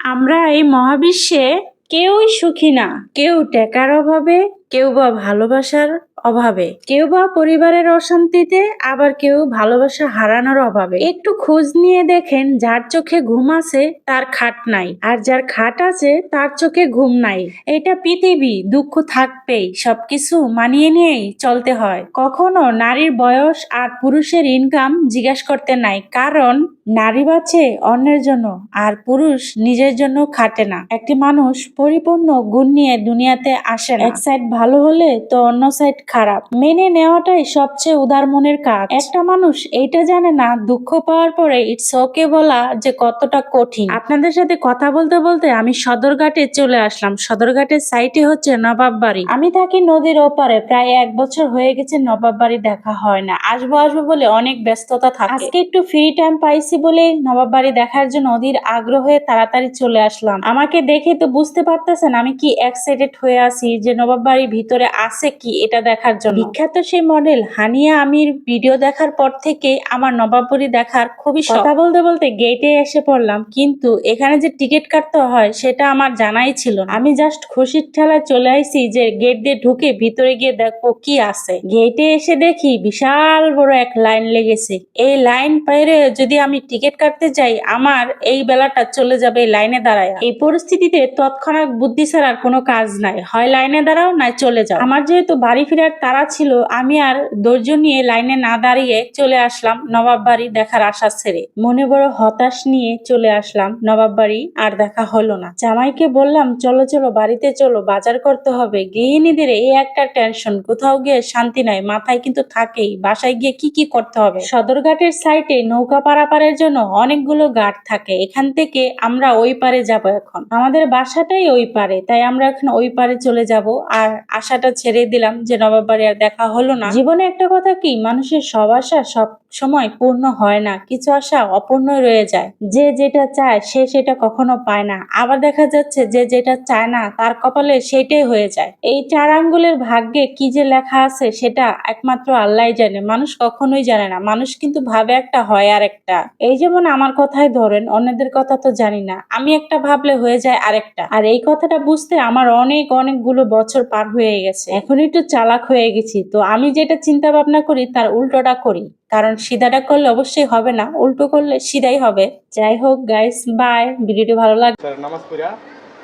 আমরা এই মহাবিশ্বে কেউই সুখী না। কেউ টেকার অভাবে কেউ বা ভালোবাসার অভাবে। কেউ বা পরিবারের অশান্তিতে, আবার কেউ ভালোবাসা হারানোর অভাবে। একটু খোঁজ নিয়ে দেখেন, যার চোখে ঘুম আছে, তার খাট নাই। আর যার খাট আছে, তার চোখে ঘুম নাই। এটা পৃথিবী, দুঃখ থাকবেই। সবকিছু মানিয়ে নিয়েই চলতে হয়। কখনো নারীর বয়স আর পুরুষের ইনকাম জিজ্ঞাসা করতে নাই। কারণ, নারী বাঁচে অন্যের জন্য, আর পুরুষ নিজের জন্য খাটে না। একটি মানুষ পরিপূর্ণ গুণ নিয়ে দুনিয়াতে আসে এক সাইড ভালো হলে তো অন্য সাইড খারাপ। মেনে নেওয়াটাই সবচেয়ে উদার মনের কাজ। একটা মানুষ এইটা জানে না, দুঃখ পাওয়ার পরে ইটস ওকে বলা যে কতটা কঠিন। আপনাদের সাথে কথা বলতে বলতে আমি সদরঘাটে চলে আসলাম। সদরঘাটের সাইটে হচ্ছে নবাব বাড়ি আমি থাকি নদীর ওপারে। প্রায় এক বছর হয়ে গেছে নবাব বাড়ি দেখা হয় না। আসব আসব বলে অনেক ব্যস্ততা থাকে। আজকে একটু ফ্রি টাইম পাইছি বলে নবাব বাড়ি দেখার জন্য নদীর আগ্রহে তাড়াতাড়ি চলে আসলাম। আমাকে দেখে তো বুঝতে পারতেছেন আমি কি এক্সাইটেড হয়ে আছি যে নবাব বাড়ির ভিতরে আছে কি? এটা দেখার জন্য। বিখ্যাত সেই মডেল হানিয়া আমির ভিডিও দেখার পর থেকে আমার নবাব বাড়ি দেখার খুবই কথা বলতে বলতে গেটে এসে পড়লাম কিন্তু এখানে যে টিকিট কাটতে হয় সেটা আমার জানাই ছিল না। আমি জাস্ট খুশির ঠেলায় চলে আইছি যে গেট দিয়ে ঢুকে ভিতরে গিয়ে দেখব কি আছে। গেটে এসে দেখি বিশাল বড় এক লাইন লেগেছে। এই লাইন বাইরে যদি আমি টিকিট কাটতে যাই আমার এই বেলাটা চলে যাবে লাইনে দাঁড়ায়। এই পরিস্থিতিতে তৎক্ষণাৎ বুদ্ধি ছাড়ার কোনো কাজ নাই। হয় লাইনে দাঁড়াও নাই চলে যাও। আমার যেহেতু বাড়ি ফেরার তারা ছিল, আমি আর ধৈর্য নিয়ে লাইনে না দাঁড়িয়ে চলে আসলাম নবাব বাড়ি দেখার আশা ছেড়ে। মনে বড় হতাশ নিয়ে চলে আসলাম নবাব বাড়ি আর দেখা হলো না। জামাইকে বললাম, চলো চলো, বাড়িতে চলো, বাজার করতে হবে। গৃহিণীদের এই একটা টেনশন, কোথাও গিয়ে শান্তি নাই, মাথায় কিন্তু থাকেই, বাসায় গিয়ে কি কি করতে হবে? সদরঘাটের সাইটে নৌকা পারাপারের জন্য অনেকগুলো ঘাট থাকে, এখান থেকে আমরা ওই পারে যাব এখন। আমাদের বাসাটাই ওই পারে, তাই আমরা এখন ওই পারে চলে যাব, আর আশাটা ছেড়ে দিলাম যে নবাব বাড়ি আর দেখা হলো না। জীবনে একটা কথা কি? মানুষের সব আশা সব সময় পূর্ণ হয় না, কিছু আশা অপূর্ণ রয়ে যায়। যে যেটা চায়, সে সেটা কখনো পায় না। আবার দেখা যাচ্ছে যে যেটা চায় না, তার কপালে সেটাই হয়ে যায়। এই চার আঙ্গুলের ভাগ্যে কি যে লেখা আছে, সেটা একমাত্র আল্লাহ জানে। মানুষ কখনোই জানে না। মানুষ কিন্তু ভাবে একটা হয় আর একটা এই যেমন আমার কথাই ধরেন, অন্যদের কথা তো জানি না। আমি একটা ভাবলে হয়ে যায় আরেকটা। আর এই কথাটা বুঝতে আমার অনেক, অনেকগুলো বছর পার হয়ে গেছে। এখন একটু চালাক হয়ে গেছি। তো আমি যেটা চিন্তা ভাবনা করি, তার উল্টোটা করি। কারণ সিধাটা করলে অবশ্যই হবে না উল্টো করলে সিধাই হবে। যাই হোক গাইস বাই ভিডিওটি ভালো লাগে নামাজ পড়া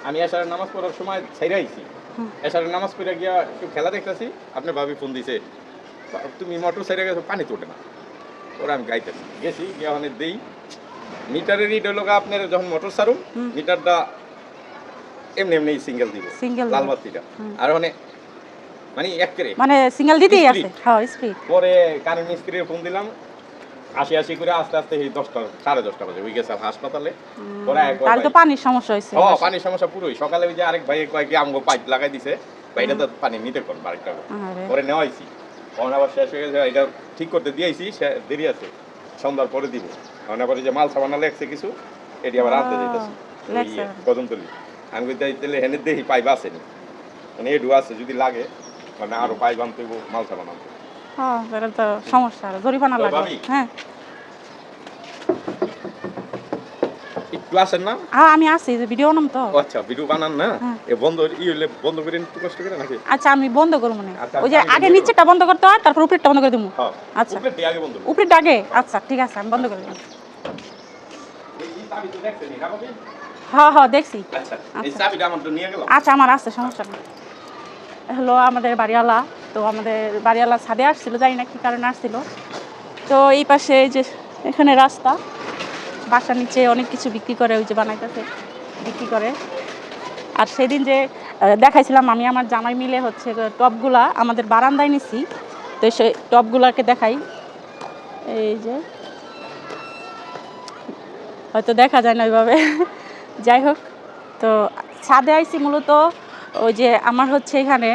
আমি এশারের নামাজ পড়ার সময় ছাইরা আইছি। এশারের নামাজ পড়া গিয়া একটু খেলা দেখতেছি আপনার ভাবি ফোন দিছে তুমি মোটর সাইডে গেছো পানি তোটে না। ওরা আমি গাইতেছি। গেছি গিয়া ওখানে দেই। মিটারের রিড হলো আপনার যখন মোটর সারুন মিটারটা এমনি এমনি সিঙ্গেল দিব সিঙ্গেল লাল বাতিটা আর ওখানে মানে এক করে। মানে সিঙ্গেল দিতেই আছে। হ্যাঁ স্পিড পরে মিস্ত্রির ফোন দিলাম। আশি আশি করে আস্তে আস্তে এই দশটা সাড়ে দশটা বাজে। গেছে হাসপাতালে। ওরা তাহলে তো পানির সমস্যা হয়েছে। ও পানির সমস্যা পুরোই। সকালে ওই যে আরেক ভাই কয়েক আমগো পাইপ লাগাই দিছে। বাইরে তো পানি নিতে কোন আরে। পরে নেওয়াইছি। তখন আবার শেষ হয়ে গেছে। এটা ঠিক করতে দিয়েছি। সে দেরি আছে। সন্ধ্যার পরে দিব। তখন আবার যে মাল সাবানা লেগছে কিছু এটি আবার আনতে ও, কদমতলি। আমি কই হেনে পাইপ আসেনি মানে এডু আছে যদি লাগে। মানে আরও পাইপ আনতে হইবো, মাল আনতে হ্যাঁ তো সমস্যা জরিমানা লাগবে। হ্যাঁ। একটু আসেন না? হ্যাঁ আমি আছি যে ভিডিও নাম তো। আচ্ছা ভিডিও বানান না? হ্যাঁ। এ বন্ধ ই বন্ধ করে একটু কষ্ট করে নাকি? আচ্ছা আমি বন্ধ করব না। আচ্ছা, ওই যে আগে নিচেটা বন্ধ করতে হয় তারপর উপরেরটা বন্ধ করে দেবো। হ্যাঁ আচ্ছা। উপরে আগে বন্ধ আগে? আচ্ছা ঠিক আছে আমি বন্ধ করে পাবেন? হ্যাঁ হ্যাঁ দেখছি। আচ্ছা আচ্ছা। আচ্ছা আমার আছে সমস্যা নেই। হলো আমাদের বাড়িওয়ালা। তো আমাদের বাড়িওয়ালা ছাদে আসছিল, জানি না কি কারণে আসছিল। তো এই পাশে যে এখানে রাস্তা, বাসার নিচে অনেক কিছু বিক্রি করে, ওই যে বানাইতেছে, বিক্রি করে। আর সেদিন যে দেখাইছিলাম আমি আমার জামাই মিলে হচ্ছে টপগুলা আমাদের বারান্দায় নিছি। তো সেই টপগুলাকে দেখাই। এই যে, হয়তো দেখা যায় না ওইভাবে। যাই হোক, তো ছাদে আইছি মূলত ওই যে আমার হচ্ছে এখানে,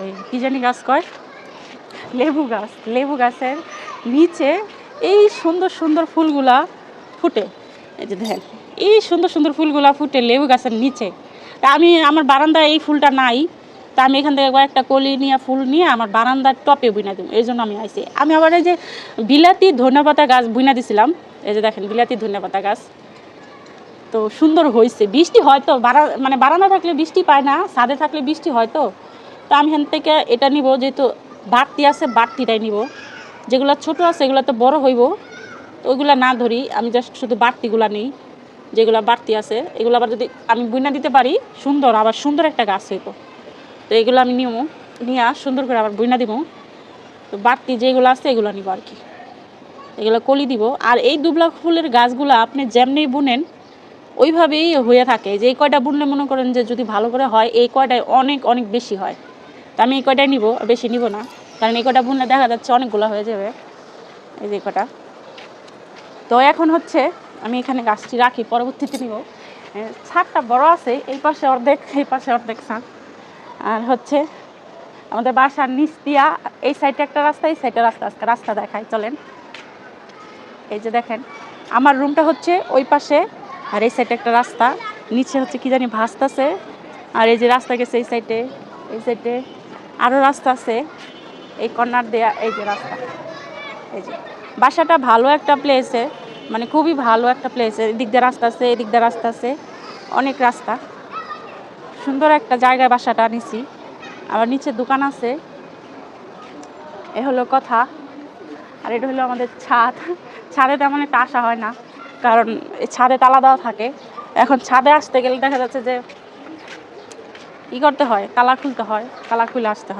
ওই কি জানি গাছ কয়? লেবু গাছ, লেবু গাছের নিচে এই সুন্দর সুন্দর ফুলগুলা ফুটে। এই যে দেখেন, এই সুন্দর সুন্দর ফুলগুলা ফুটে লেবু গাছের নিচে। তা আমি, আমার বারান্দায় এই ফুলটা নাই। তা আমি এখান থেকে কয়েকটা কলি নিয়ে, ফুল নিয়ে আমার বারান্দার টপে বুইনা দিব। এই জন্য আমি আইছি। আমি আবার এই যে বিলাতি ধনেপাতা গাছ বুইনা দিছিলাম। এই যে দেখেন, বিলাতি ধনেপাতা গাছ। তো সুন্দর হয়েছে বৃষ্টি হয়তো বারা মানে বারান্দা থাকলে বৃষ্টি পায় না, ছাদে থাকলে বৃষ্টি হয়তো। তো আমি এখান থেকে এটা নিব, যেহেতু বাড়তি আছে, বাড়তিটাই নিব। যেগুলো ছোট আছে, এগুলো তো বড় হইব। তো ওইগুলো না ধরি, আমি জাস্ট শুধু বাড়তিগুলো নিই, যেগুলো বাড়তি আছে। এগুলো আবার যদি আমি বুইনা দিতে পারি, সুন্দর, আবার সুন্দর একটা গাছ হইব। তো এগুলো আমি নিব নিয়ে সুন্দর করে আবার বুইনা দিব তো বাড়তি যেগুলো আছে, এগুলো নিব আর কি। এগুলো কলি দিব। আর এই দুবলা ফুলের গাছগুলো আপনি যেমনি বুনেন ওইভাবেই হয়ে থাকে যে এই কয়টা বুনলে মনে করেন যে যদি ভালো করে হয়, এই কয়টায় অনেক অনেক বেশি হয়। তো আমি এই কয়টাই নিব? বেশি নিব না। কারণ এই কয়টা বুনলে দেখা যাচ্ছে অনেকগুলো হয়ে যাবে। এই যে কয়টা। তো এখন হচ্ছে আমি এখানে গাছটি রাখি, পরবর্তীতে নিব। ছাদটা বড় আছে, এই পাশে অর্ধেক, এই পাশে অর্ধেক ছাদ। আর হচ্ছে আমাদের বাসার নিচ দিয়া, এই সাইডে একটা রাস্তা, এই সাইডে রাস্তা আজকে রাস্তা দেখাই, চলেন। এই যে দেখেন, আমার রুমটা হচ্ছে ওই পাশে আর এই সাইডে একটা রাস্তা, নিচে হচ্ছে কি জানি ভাসতাছে, আর এই যে রাস্তা গেছে এই সাইডে এই সাইডে আরও রাস্তা আছে, এই কর্নার দেয়া, এই যে রাস্তা, এই যে। বাসাটা ভালো একটা প্লেসে মানে খুবই ভালো একটা প্লেসে এদিক দিয়ে রাস্তা আছে, এদিক দিয়ে রাস্তা আছে, অনেক রাস্তা। সুন্দর একটা জায়গায় বাসাটা নিছি আবার নিচে দোকান আছে, এ হলো কথা। আর এটা হলো আমাদের ছাদ। ছাদে তেমন একটা আসা হয় না। কারণ ছাদে তালা দেওয়া থাকে। এখন ছাদে আসতে গেলে দেখা যাচ্ছে যে ই করতে হয়, তালা খুলতে হয়, তালা খুলে আসতে হয়।